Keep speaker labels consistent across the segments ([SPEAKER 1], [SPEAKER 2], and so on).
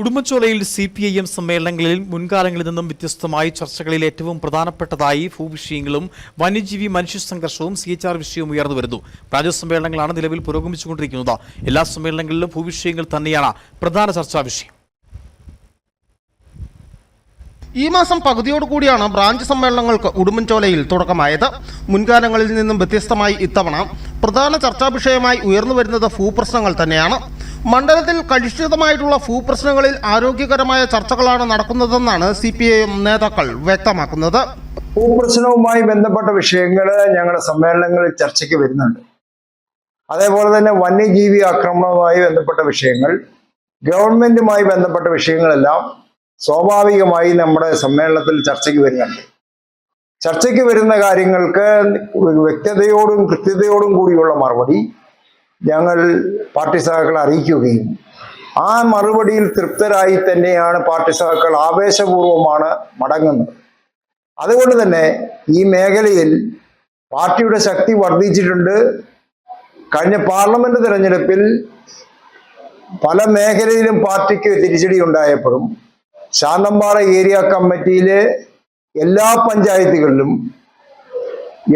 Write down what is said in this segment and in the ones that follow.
[SPEAKER 1] ഉടുമ്പൻചോലയിൽ C P I M സമ്മേളനങ്ങളിൽ മുൻകാലങ്ങളിൽ നിന്നും വ്യത്യസ്തമായി ചർച്ചകളിൽ ഏറ്റവും പ്രധാനപ്പെട്ടതായി ഭൂവിഷയങ്ങളും വന്യജീവി മനുഷ്യ സംഘർഷവും സി എച്ച് ആർ വിഷയവും ഉയർന്നു വരുന്നു. രാജ്യസമ്മേളനങ്ങളാണ് നിലവിൽ പുരോഗമിച്ചുകൊണ്ടിരിക്കുന്നത്. എല്ലാ സമ്മേളനങ്ങളിലും ഭൂവിഷയങ്ങൾ തന്നെയാണ് പ്രധാന ചർച്ചാ വിഷയം.
[SPEAKER 2] ഈ മാസം പകുതിയോടുകൂടിയാണ് ബ്രാഞ്ച് സമ്മേളനങ്ങൾക്ക് ഉടുമ്പൻചോലയിൽ തുടക്കമായത്. മുൻകാലങ്ങളിൽ നിന്നും വ്യത്യസ്തമായി ഇത്തവണ പ്രധാന ചർച്ചാ വിഷയമായി ഉയർന്നു വരുന്നത് ഭൂപ്രശ്നങ്ങൾ തന്നെയാണ്. മണ്ഡലത്തിൽ കലുഷിതമായിട്ടുള്ള ഭൂപ്രശ്നങ്ങളിൽ ആരോഗ്യകരമായ ചർച്ചകളാണ് നടക്കുന്നതെന്നാണ് സി പി ഐ നേതാക്കൾ വ്യക്തമാക്കുന്നത്.
[SPEAKER 3] ഭൂപ്രശ്നവുമായി ബന്ധപ്പെട്ട വിഷയങ്ങൾ ഞങ്ങളുടെ സമ്മേളനങ്ങളിൽ ചർച്ചയ്ക്ക് വരുന്നുണ്ട്. അതേപോലെ തന്നെ വന്യജീവി ആക്രമണവുമായി ബന്ധപ്പെട്ട വിഷയങ്ങൾ ഗവൺമെന്റുമായി ബന്ധപ്പെട്ട വിഷയങ്ങളെല്ലാം സ്വാഭാവികമായി നമ്മുടെ സമ്മേളനത്തിൽ ചർച്ചയ്ക്ക് വരുന്നുണ്ട്. ചർച്ചയ്ക്ക് വരുന്ന കാര്യങ്ങൾക്ക് വ്യക്തതയോടും കൃത്യതയോടും കൂടിയുള്ള മറുപടി ഞങ്ങൾ പാർട്ടി സഹാക്കളെ അറിയിക്കുകയും ആ മറുപടിയിൽ തൃപ്തരായി തന്നെയാണ് പാർട്ടി സഹാക്കൾ ആവേശപൂർവമാണ് മടങ്ങുന്നത്. അതുകൊണ്ട് തന്നെ ഈ മേഖലയിൽ പാർട്ടിയുടെ ശക്തി വർദ്ധിച്ചിട്ടുണ്ട്. കഴിഞ്ഞ പാർലമെന്റ് തെരഞ്ഞെടുപ്പിൽ പല മേഖലയിലും പാർട്ടിക്ക് തിരിച്ചടി ഉണ്ടായപ്പോഴും ശാന്തമ്പാറ ഏരിയ കമ്മിറ്റിയിലെ എല്ലാ പഞ്ചായത്തുകളിലും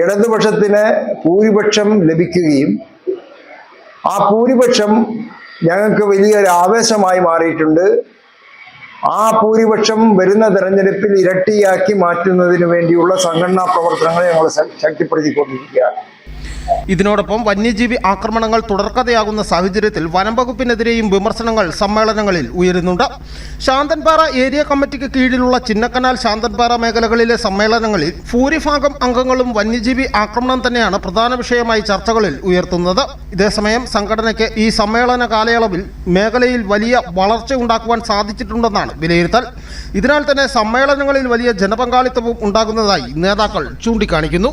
[SPEAKER 3] ഇടതുപക്ഷത്തിന് ഭൂരിപക്ഷം ലഭിക്കുകയും ആ ഭൂരിപക്ഷം ഞങ്ങൾക്ക് വലിയൊരു ആവേശമായി മാറിയിട്ടുണ്ട്. ആ ഭൂരിപക്ഷം വരുന്ന തെരഞ്ഞെടുപ്പിൽ ഇരട്ടിയാക്കി മാറ്റുന്നതിന് വേണ്ടിയുള്ള സംഘടനാ പ്രവർത്തനങ്ങൾ ഞങ്ങൾ ശക്തിപ്പെടുത്തിക്കൊണ്ടിരിക്കുകയാണ്.
[SPEAKER 2] ഇതിനോടൊപ്പം വന്യജീവി ആക്രമണങ്ങൾ തുടർക്കഥയാകുന്ന സാഹചര്യത്തിൽ വനം വകുപ്പിനെതിരെയും വിമർശനങ്ങൾ സമ്മേളനങ്ങളിൽ ഉയരുന്നുണ്ട്. ശാന്തൻപാറ ഏരിയ കമ്മിറ്റിക്ക് കീഴിലുള്ള ചിന്നക്കനാൽ ശാന്തൻപാറ മേഖലകളിലെ സമ്മേളനങ്ങളിൽ ഭൂരിഭാഗം അംഗങ്ങളും വന്യജീവി ആക്രമണം തന്നെയാണ് പ്രധാന വിഷയമായി ചർച്ചകളിൽ ഉയർത്തുന്നത്. ഇതേസമയം സംഘടനയ്ക്ക് ഈ സമ്മേളന കാലയളവിൽ മേഖലയിൽ വലിയ വളർച്ച ഉണ്ടാക്കുവാൻ സാധിച്ചിട്ടുണ്ടെന്നാണ് വിലയിരുത്തൽ. ഇതിനാൽ തന്നെ സമ്മേളനങ്ങളിൽ വലിയ ജനപങ്കാളിത്തവും ഉണ്ടാകുന്നതായി നേതാക്കൾ ചൂണ്ടിക്കാണിക്കുന്നു.